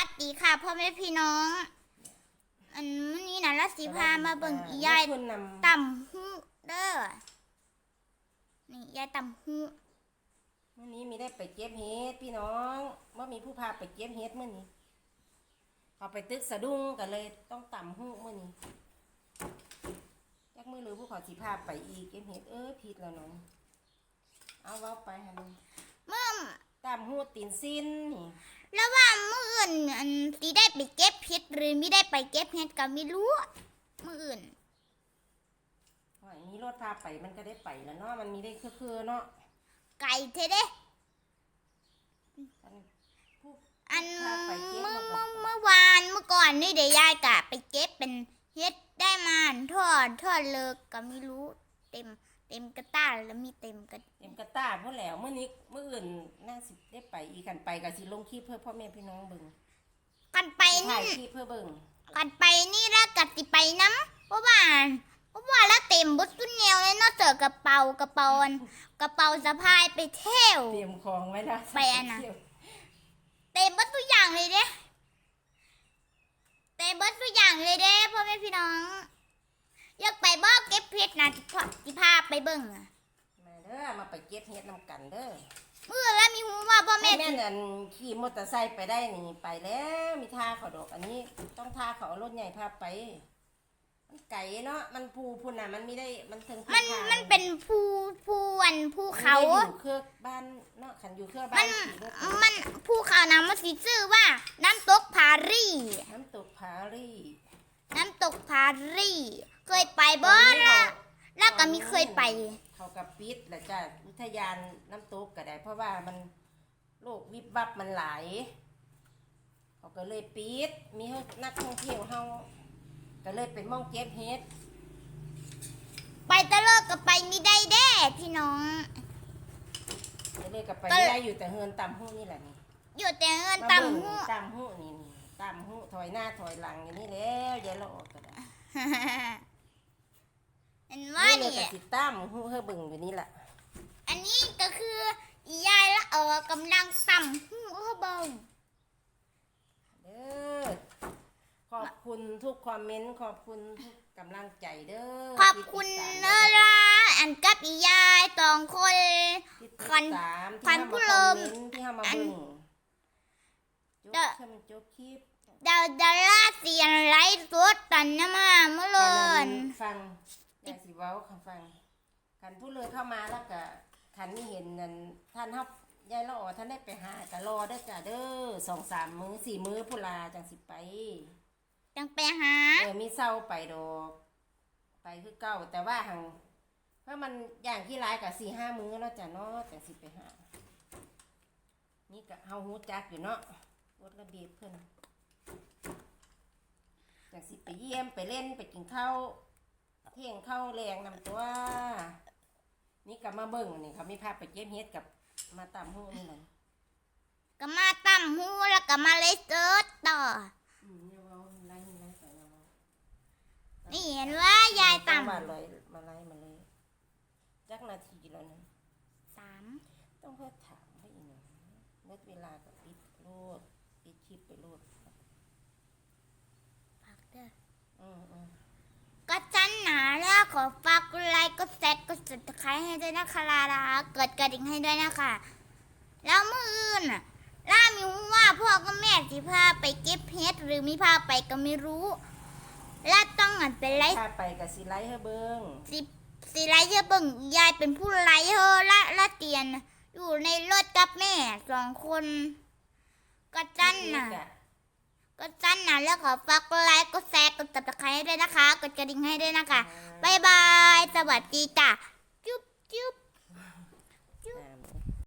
วัสดีค่ะพ่อแม่พี่น้อง อันมื้อนี้นะรัสสีพามาเบิ่งอียายคุณนต่ำหูเด้อนี่ยายต่ำหูำมื่อนี้มีได้ไปเก็บเห็ดพี่น้องว่ามีผู้พาไปเก็บเห็ดมื่อนี้เขาไปตึกสะดุ้งกันเลยต้องต่ำหูมื่อนี้จักมือหรือผู้เขอสิพาไปอีกเก็บเห็ดเออผิดแล้วน้องเอาเว้าไปฮะน้องเมื่อ ต่ำหูตีนสิ้นนี่แล้วว่ามื้ออื่นอันสิได้ไปเก็บเห็ดหรือไม่ได้ไปเก็บเห็ดก็ไม่รู้มื้ออื่นว่าอย่างนี้รถพาไปมันก็ได้ไปแล้วเนาะมันมีได้คือๆเนาะไก่เทเด้อันผู้ อันพาไปเก็บเมื่อแล้วก็เมื่อเมื่อวานเมื่อก่อนนี่เดี๋ยวยายกะไปเก็บเป็นเฮ็ดได้มาอันทอดทอดเลิกก็ไม่รู้เต็ม เต็มกระต้าแล้วมีเต็มกระเต็มกระตาพูดแล้วเมื่อนี้เมื่ออื่นน่าสิได้ไปอีกกันไปกับสิลงคลิปเพื่อพ่อแม่พี่น้องเบิ่งกันไปถ่ายนี่คลิปเพื่อเบิ่งกันไปนี่แล้วกัดสิไปน้ำเพราะว่าเพราะว่าแล้วเต็มบดสุดแนวเลยเนาะเจอกระเป๋ากระเป๋าอันกระเป๋าสะพายไปเที่ยว เตรียมของไว้แล้วไปอันน่ะ เต็มบดทุกอย่างเลยเด้เต็มบดทุกอย่างเลยเด้พ่อแม่พี่น้อง อยากไปบ่เก็บเพชรนะที่พ่อที่พาไปเบิ่งอะมาเด้อมาไปเก็บเห็ดนำกันเด้อเมื่อแล้วมีหูว่าพ่อแม่แม่แม่สินอันขี่มอเตอร์ไซค์ไปได้นี่ไปแล้วมีท่าเขาดอกอันนี้ต้องท่าเขาเอารถใหญ่พาไป มันไก่เนาะมันภูพุ่นน่ะมันไม่ได้มันถึงภูมันทางมันเป็นภูภูอันภูเขามันไม่ได้อยู่เครือบ้านเนาะขันอยู่เครือบ้ามันนขี่รถมันภูเขานะมันสิชื่อว่า น้ำตกพารี น้ำตกผารี่น้ำตกพารี เคยไปบ่ละแล้วก็มีเคยไป เขากับปิดแหละจ้ะอุทยานน้ำตกก็ได้ เพราะว่ามันโลกวิบวับมันหลายเขาก็เลยปิดมีให้นักท่องเที่ยวเฮาก็เลยไปมองเก็บเห็ดไปตะเลิกก็ไปไม่ได้เด้พี่น้องก็เลยกับไปก็ไม่ได้อยู่แต่เฮือนตำหูนี่แหละนี่อยู่แต่เงินมาต่ำเบิ่งหูตำหูนี่นี่ตำหูถอยหน้าถอยหลังอย่างนี้แล้วยายละออกก็ได้ เห็นว่านี่นี่ก็สิตำหูเฮอเบิ่งอยู่นี่แหละอันนี้ก็คืออียายละเออกำลังต่ำหูเขาเบิ่งเด้อขอบคุณทุกคอมเมนต์ขอบคุณทุกกำลังใจเด้อขอบคุณที่ติดเนตามล่ะอันกับอียายสองคนที่ติดคันตามคันที่ผู้เข้าลมามคอมเมนต์ที่เข้ามาอันเบิ่งเด้จุ๊อบให้มันจุ๊บคลิปดาวดาราเสียงไร้สดตันนะมาเมื่อเลอันฟัง อย่าสิเว้าคำฟังคันผู้เลยเข้ามาแล้วก็คันนี่เห็นนั่นท่านเฮายายละออท่านได้ไปหาก็รอเด้อจ้ะเด้อสองสามมื้อสี่มื้อพุ่นลาจังสิไป จังไปหา เออมีเศร้าไปดอก ไปคือเก่าแต่ว่าหังเพราะมันอย่างที่ร้ายกับสี่ห้ามื้อเนาะจ้ะเนาะแต่สิไปหา นี่ก็เฮาฮู้จักอยู่เนาะกฎระเบียบเพิ่นจากสิไปเยี่ยมไปเล่นไปกินข้าว เที่ยงข้าวแรงนำตัว นี่ก็มาเบิ่งนี่เขามีภาพไปเก็บเฮ็ดกับมาตามหูนี่แหละก็มาต่ำหูแล้วก็มาเลยเซิร์ชต่อ อืมเนี่ยเว้าไล่ไล่ไปเนาะนี่เห็นว่ายายต่มาเลยมาไล่มาเลยจักนาทีแล้วนะำสามต้องเพื่อถามให้อีกหน่อยเมื่อเวลากับปิดโลดปิดคลิปไปโลด พักเด้อ อืมอืม ก็จันหนาแล้ว ขอฝากกดไลค์กดแซดกดติดตามให้ด้วยนะคะลาลาเกิดกระดิ่งให้ด้วยนะคะ แล้วมืออื่นน่ะล่ามีว่าพ่อกับแม่สิพาไปเก็บเพชรหรือไม่พาไปก็ไม่รู้และต้องหันเป็นไลฟ์ถ้าไปกับสิไลท์ให้เบิ้งสิสิไลฟ์เธอเบิ่งยายเป็นผู้ไลฟ์เธอละละเตียน อยู่ในรถกับแม่สองคนก็จันน่ะคลิปกก็จันนะแล้วขอฝากกดไลค์กดแชร์กดติดตามให้ด้วยนะคะ กดกระดิ่งให้ด้วยนะคะ บายบาย สวัสดีจ้ะ จุ๊บจุ๊บ